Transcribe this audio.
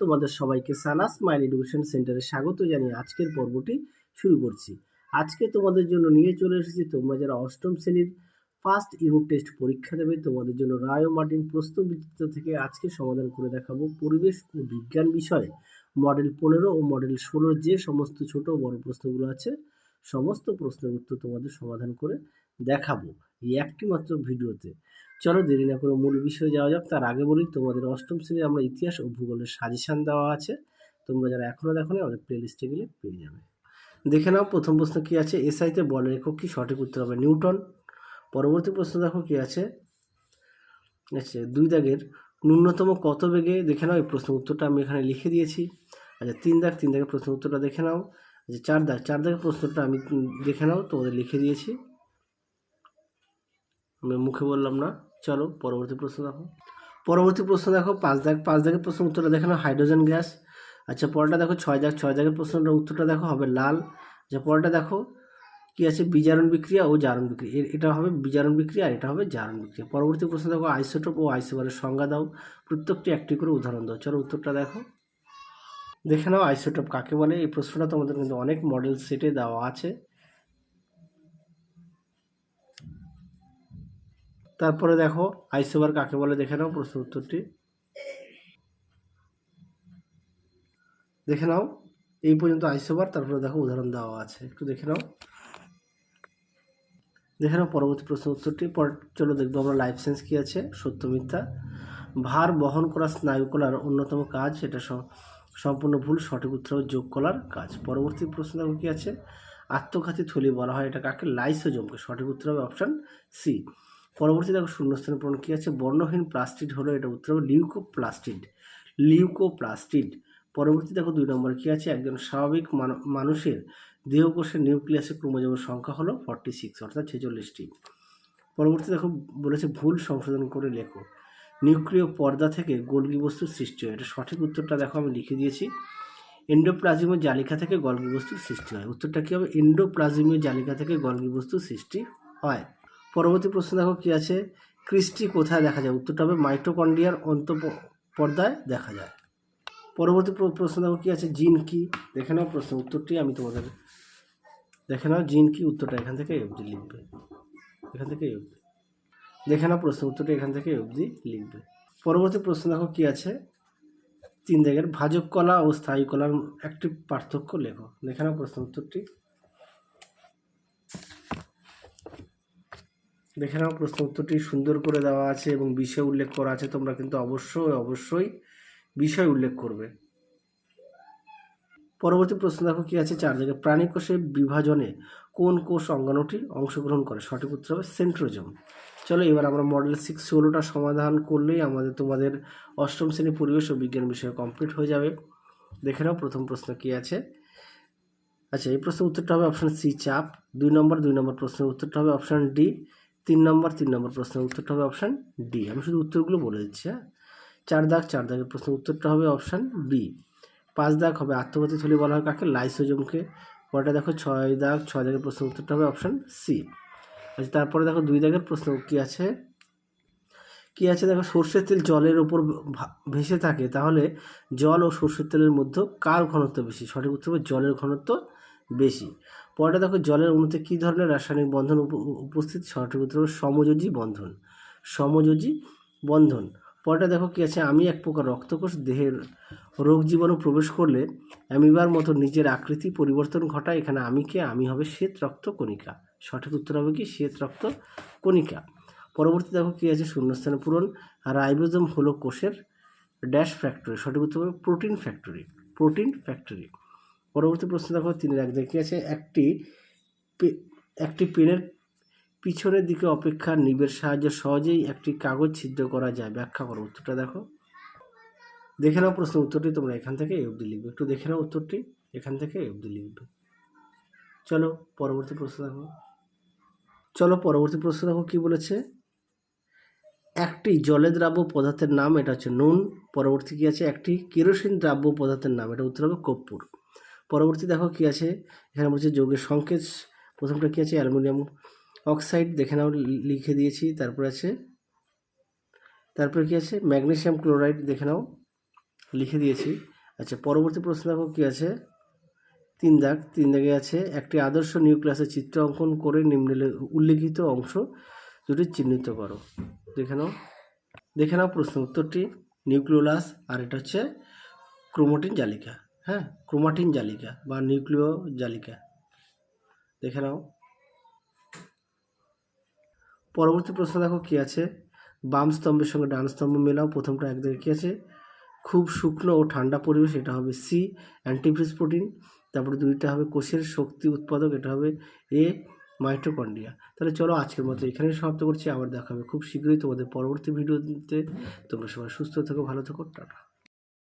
তোমাদের সবাইকে Sana's mine education সেন্টারে স্বাগত জানিয়ে আজকের পর্বটি শুরু করছি। আজকে তোমাদের জন্য নিয়ে চলে এসেছি তোমরা যারা অষ্টম শ্রেণির ফার্স্ট ইউনিট টেস্ট পরীক্ষা দেবে, তোমাদের জন্য রায় ও মার্টিন প্রশ্নবিচিত্র থেকে আজকে সমাধান করে দেখাবো পরিবেশ ও বিজ্ঞান বিষয়ে। মডেল পনেরো ও মডেল ষোলোর যে সমস্ত ছোট বড় প্রশ্নগুলো আছে সমস্ত প্রশ্নের উত্তর তোমাদের সমাধান করে দেখাবো এই একটি মাত্র ভিডিওতে। চলো দেরি না করে মূল বিষয়ে যাওয়া যাক। তার আগে বলি, তোমাদের অষ্টম শ্রেণির আমরা ইতিহাস ও ভূগোলের সাজেশান দেওয়া আছে। তোমরা যারা এখনও দেখো না, আমাদের প্লেলিস্টে গেলে পেয়ে যাবে। দেখে নাও, প্রথম প্রশ্ন কী আছে? এসআইতে বলের একক কি? সঠিক উত্তর হবে নিউটন। পরবর্তী প্রশ্ন দেখো কী আছে? আচ্ছা দুই দাগের ন্যূনতম কত বেগে? দেখে নাও, এই প্রশ্ন উত্তরটা আমি এখানে লিখে দিয়েছি। আচ্ছা তিন দাগ, তিন দাগের প্রশ্ন উত্তরটা দেখে নাও। আচ্ছা চার দাগ চার দাগের প্রশ্নটা আমি দেখে নাও, তোমাদের লিখে দিয়েছি। আমি মুখে বললাম না। চলো, পরবর্তী প্রশ্ন দেখো। পরবর্তী প্রশ্ন দেখো, পাঁচ দাগ, পাঁচ দাগের প্রশ্ন উত্তরটা দেখে নাও, হাইড্রোজেন গ্যাস। আচ্ছা পরটা দেখো, ছয় দাগ, ছয় দাগের প্রশ্নটা উত্তরটা দেখো, হবে লাল। আচ্ছা পরটা দেখো, কি আছে? বিজারণ বিক্রিয়া ও জারণ বিক্রিয়া। এটা হবে বিজারণ বিক্রিয়া আর এটা হবে জারণ বিক্রিয়া। পরবর্তী প্রশ্ন দেখো, আইসোটোপ ও আইসোবারের সংজ্ঞা দাও। প্রত্যেকটি একটি করে উদাহরণ দাও। চলো, উত্তরটা দেখো। দেখে নাও আইসোটোপ কাকে বলে। এই প্রশ্নটা তোমাদের কিন্তু অনেক মডেল সেটে দেওয়া আছে। তারপরে দেখো আইসোবার কাকে বলে দেখে নাও প্রশ্ন উত্তরটি। দেখে নাও, এই পর্যন্ত আইসোবার তারপরে দেখো উদাহরণ দেওয়া আছে। একটু দেখে নাও। দেখে নাও পরবর্তী প্রশ্ন উত্তরটি। পর চলো দেখব আমরা লাইফ সায়েন্স কী আছে, সত্য মিথ্যা। ভার বহন করা স্নায়ুকলার অন্যতম কাজ এটা সম্পূর্ণ ভুল, সঠিক উত্তর যোগ করার কাজ। পরবর্তী প্রশ্ন দেখো কী আছে? আত্মঘাতী থলি বলা হয় এটা কাকে? লাইসোজমকে। সঠিক উত্তর হবে অপশান সি পরবর্তী দেখো শূন্যস্থান পূরণ কী আছে? বর্ণহীন প্লাস্টিড হলো, এটা উত্তর হবে লিউকোপ্লাস্টিড লিউকোপ্লাস্টিড পরবর্তী দেখো দুই নম্বর কী আছে? একজন স্বাভাবিক মানুষের দেহকোষের নিউক্লিয়াসের ক্রোমোজোমের সংখ্যা হলো ফর্টি সিক্স অর্থাৎ ছেচল্লিশটি। পরবর্তী দেখো বলেছে ভুল সংশোধন করে লেখো। নিউক্লিয় পর্দা থেকে গোলগি বস্তুর সৃষ্টি হয়। এটা সঠিক উত্তরটা দেখো, আমি লিখে দিয়েছি। এন্ডোপ্লাজমীয় জালিকা থেকে গলগি বস্তুর সৃষ্টি হয়। উত্তরটা কী হবে? এন্ডোপ্লাজমীয় জালিকা থেকে গলগি বস্তুর সৃষ্টি হয়। পরবর্তী প্রশ্ন দেখো, কী আছে? ক্রিস্টি কোথায় দেখা যায়? উত্তরটা হবে মাইটোকন্ড্রিয়ার অন্ত পর্দায় দেখা যায়। পরবর্তী প্র- প্রশ্ন দেখো, কী আছে? জিন কি? দেখে নাও প্রশ্ন, উত্তরটি আমি তোমাদের দেখে নাও, জিন কি? উত্তরটা এখান থেকে অবধি লিখবে। এখান থেকে অবধি দেখে প্রশ্ন উত্তরটি এখান থেকে অবধি লিখবে। পরবর্তী প্রশ্ন দেখো কী আছে? তিন দাগের ভাজক কলা ও স্থায়ী কলার একটি পার্থক্য লেখো। দেখে প্রশ্ন উত্তরটি। দেখে নাও প্রশ্ন উত্তরটি। সুন্দর করে দেওয়া আছে এবং বিষয় উল্লেখ করা আছে। তোমরা কিন্তু অবশ্যই অবশ্যই বিষয় উল্লেখ করবে। পরবর্তী প্রশ্ন দেখো কি আছে? চার জায়গায় প্রাণী কোষের বিভাজনে কোন কোষ অঙ্গাণুটি অংশগ্রহণ করে? সঠিক উত্তর হবে সেন্ট্রোজম। চলো এবার আমরা মডেল সিক্স ষোলোটা সমাধান করলেই আমাদের তোমাদের অষ্টম শ্রেণি পরিবেশ ও বিজ্ঞান বিষয় কমপ্লিট হয়ে যাবে। দেখে নাও প্রথম প্রশ্ন কি আছে। আচ্ছা এই প্রশ্নের উত্তরটা হবে অপশান সি চাপ, দুই নম্বর দুই নম্বর প্রশ্নের উত্তরটা হবে অপশান ডি তিন নম্বর তিন নম্বর প্রশ্নের উত্তরটা হবে অপশান ডি আমি শুধু উত্তরগুলো বলে দিচ্ছি হ্যাঁ? চার দাগ, চার দাগের প্রশ্নের উত্তরটা হবে অপশান বি পাঁচ দাগ হবে আত্মঘাতী থলি বলা হয় কাকে? লাইসোজমকে। পরেটা দেখো, ছয় দাগ, ছয় দাগের প্রশ্নের উত্তরটা হবে অপশান সি আচ্ছা তারপরে দেখো দুই দাগের প্রশ্ন, কি আছে? কি আছে? দেখো, সর্ষের তেল জলের ওপর ভেসে থাকে, তাহলে জল ও সর্ষের তেলের মধ্যে কার ঘনত্ব বেশি? সঠিক উত্তর জলের ঘনত্ব বেশি। পরেটা দেখো, জলের অণুতে কী ধরনের রাসায়নিক বন্ধন উপ- উপস্থিত? সঠিক উত্তর হবে সমযোজী বন্ধন। সমযোজী বন্ধন। পরেটা দেখো, কি আছে? আমি এক প্রকার রক্তকোষ, দেহের রোগ জীবাণু প্রবেশ করলে অ্যামিবার মতো নিজের আকৃতি পরিবর্তন ঘটায়, এখানে আমিকে আমি হবে শ্বেত রক্ত কণিকা সঠিক উত্তর হবে কি? শ্বেত রক্ত কণিকা। পরবর্তী দেখো কী আছে? শূন্যস্থানে পূরণ। রাইবোজোম হলো কোষের ড্যাশ ফ্যাক্টরি সঠিক উত্তর হবে প্রোটিন ফ্যাক্টরি প্রোটিন ফ্যাক্টরি পরবর্তী প্রশ্ন দেখো, তিনের এক দেখে আছে, একটি একটি পেনের পিছনের দিকে অপেক্ষা নিবের সাহায্যে সহজেই একটি কাগজ ছিদ্র করা যায়। ব্যাখ্যা করো উত্তরটা দেখো। দেখে নাও প্রশ্ন উত্তরটি, তোমরা এখান থেকে এই অবধি লিখবে। একটু দেখে নাও উত্তরটি, এখান থেকে এই অবধি লিখবে। চলো, পরবর্তী প্রশ্ন দেখো। চলো পরবর্তী প্রশ্ন দেখো কি বলেছে? একটি জলে দ্রাব্য পদার্থের নাম এটা হচ্ছে নুন। পরবর্তী কি আছে? একটি কেরোসিন দ্রাব্য পদার্থের নাম, এটা উত্তর হবে কর্পূর। পরবর্তী দেখো কি আছে? এখানে বলছে যৌগের সংকেত। প্রথমটা কি আছে? অ্যালুমিনিয়াম অক্সাইড, দেখে নাও লিখে দিয়েছি। তারপরে আছে, তারপরে কি আছে? ম্যাগনেশিয়াম ক্লোরাইড, দেখে নাও, লিখে দিয়েছি। আচ্ছা পরবর্তী প্রশ্ন দেখো কী আছে? তিন দাগ, তিন দাগে আছে। একটি আদর্শ নিউক্লিয়াসের চিত্র অঙ্কন করে নিম্নে উল্লেখিত অংশ দুটি চিহ্নিত করো। দেখে নাও। দেখে নাও প্রশ্ন উত্তরটি। নিউক্লিওলাস, আর এটা হচ্ছে ক্রোমোটিন জালিকা। হ্যাঁ ক্রোমাটিন জালিকা বা নিউক্লিও জালিকা। দেখে নাও। পরবর্তী প্রশ্ন দেখো কী আছে? বাম স্তম্ভের সঙ্গে ডান স্তম্ভ মেলাও। প্রথমটা এক দিকে কী আছে? খুব শুকনো ও ঠান্ডা পরিবেশ, এটা হবে সি অ্যান্টিফ্রিজ প্রোটিন তারপরে দুইটা হবে কোষের শক্তি উৎপাদক, এটা হবে এ মাইটোকন্ড্রিয়া। তাহলে চলো আজকের মতো এখানেই সমাপ্ত করছি, আবার দেখা হবে খুব শীঘ্রই তোমাদের পরবর্তী ভিডিওতে। তোমরা সবাই সুস্থ থেকো, ভালো থেকো, টাটা।